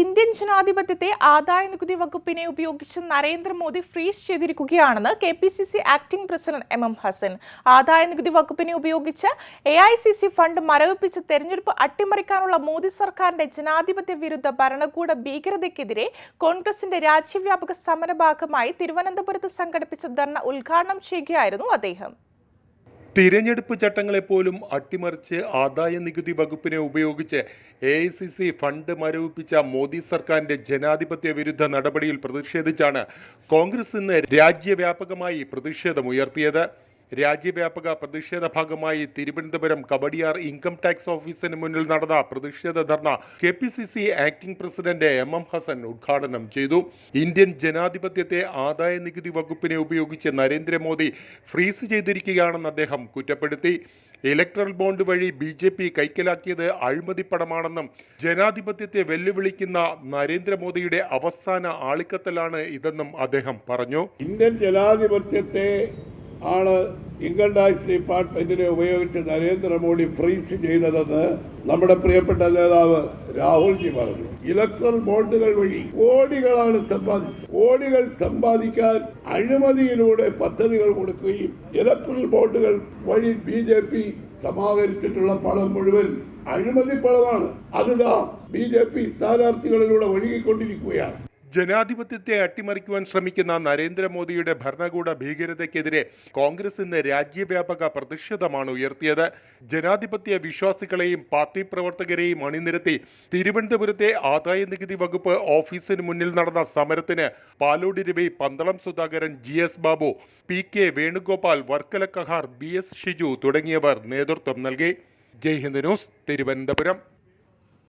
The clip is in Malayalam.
ഇന്ത്യൻ ജനാധിപത്യത്തെ ആദായ നികുതി വകുപ്പിനെ ഉപയോഗിച്ച് Narendra Modi freeze ചെയ്തിരിക്കുകയാണെന്ന് K P C C acting president M M Hassan. ആദായ നികുതി വകുപ്പിനെ ഉപയോഗിച്ച് A I C C fund മരവിപ്പിച്ച് തെരഞ്ഞെടുപ്പ് അട്ടിമറിക്കാനുള്ള മോദി സർക്കാരിന്റെ ജനാധിപത്യ വിരുദ്ധ ഭരണകൂട ഭീകരതയ്ക്കെതിരെ കോൺഗ്രസിന്റെ രാജ്യവ്യാപക സമരഭാഗമായി തിരുവനന്തപുരത്ത് സംഘടിപ്പിച്ച ധർണ ഉദ്ഘാടനം ചെയ്യുകയായിരുന്നു അദ്ദേഹം. തിരഞ്ഞെടുപ്പ് ചട്ടങ്ങളെപ്പോലും അട്ടിമറിച്ച് ആദായ നികുതി വകുപ്പിനെ ഉപയോഗിച്ച് A I C C fund മരവിപ്പിച്ച Modi സർക്കാരിന്റെ ജനാധിപത്യ വിരുദ്ധ നടപടിയിൽ പ്രതിഷേധിച്ചാണ് കോൺഗ്രസ് ഇന്ന് രാജ്യവ്യാപകമായി പ്രതിഷേധമുയർത്തിയത്. രാജ്യവ്യാപക പ്രതിഷേധ ഭാഗമായി തിരുവനന്തപുരം കബഡിയാർ ഇൻകം ടാക്സ് ഓഫീസിന് മുന്നിൽ നടന്ന പ്രതിഷേധ ധർണ K P C C acting president M M Hasan ഉദ്ഘാടനം ചെയ്തു. ഇന്ത്യൻ ജനാധിപത്യത്തെ ആദായ നികുതി വകുപ്പിനെ ഉപയോഗിച്ച് നരേന്ദ്രമോദി ഫ്രീസ് ചെയ്തിരിക്കുകയാണെന്ന് അദ്ദേഹം കുറ്റപ്പെടുത്തി. ഇലക്ട്രൽ ബോണ്ട് വഴി ബി ജെ പി കൈക്കലാക്കിയത് അഴിമതിപ്പടമാണെന്നും ജനാധിപത്യത്തെ വെല്ലുവിളിക്കുന്ന നരേന്ദ്രമോദിയുടെ അവസാന ആളിക്കത്തലാണ് ഇതെന്നും അദ്ദേഹം പറഞ്ഞു. ഇന്ത്യൻ ജനാധിപത്യത്തെ ആണ് ഇൻകം ടാക്സ് ഡിപ്പാർട്ട്മെന്റിനെ ഉപയോഗിച്ച് നരേന്ദ്രമോദി ഫ്രീസ് ചെയ്തതെന്ന് നമ്മുടെ പ്രിയപ്പെട്ട നേതാവ് രാഹുൽജി പറഞ്ഞു. ഇലക്ട്രൽ ബോണ്ടുകൾ വഴി കോടികളാണ് സമ്പാദിച്ചത്. കോടികൾ സമ്പാദിക്കാൻ അഴിമതിയിലൂടെ പദ്ധതികൾ കൊടുക്കുകയും ഇലക്ട്രൽ ബോണ്ടുകൾ വഴി ബി ജെ പി സമാഹരിച്ചിട്ടുള്ള പണം മുഴുവൻ അഴിമതി പണമാണ്. അതിതാ ബി ജെ പി സ്ഥാനാർത്ഥികളിലൂടെ ഒഴുകിക്കൊണ്ടിരിക്കുകയാണ് ജനാധിപത്യത്തെ അട്ടിമറിക്കുവാൻ ശ്രമിക്കുന്ന നരേന്ദ്രമോദിയുടെ ഭരണകൂട ഭീകരതയ്ക്കെതിരെ കോൺഗ്രസ് ഇന്ന് രാജ്യവ്യാപക പ്രതിഷേധമാണ് ഉയർത്തിയത്. ജനാധിപത്യ വിശ്വാസികളെയും പാർട്ടി പ്രവർത്തകരെയും അണിനിരത്തി തിരുവനന്തപുരത്തെ ആദായ നികുതി വകുപ്പ് ഓഫീസിന് മുന്നിൽ നടന്ന സമരത്തിന് Palode Ravi Pandalam Sudhakaran G S Babu P K Venugopal Varkala Kahar B S Shiju തുടങ്ങിയവർ നേതൃത്വം നൽകി. ജയ് ഹിന്ദ് ന്യൂസ് തിരുവനന്തപുരം.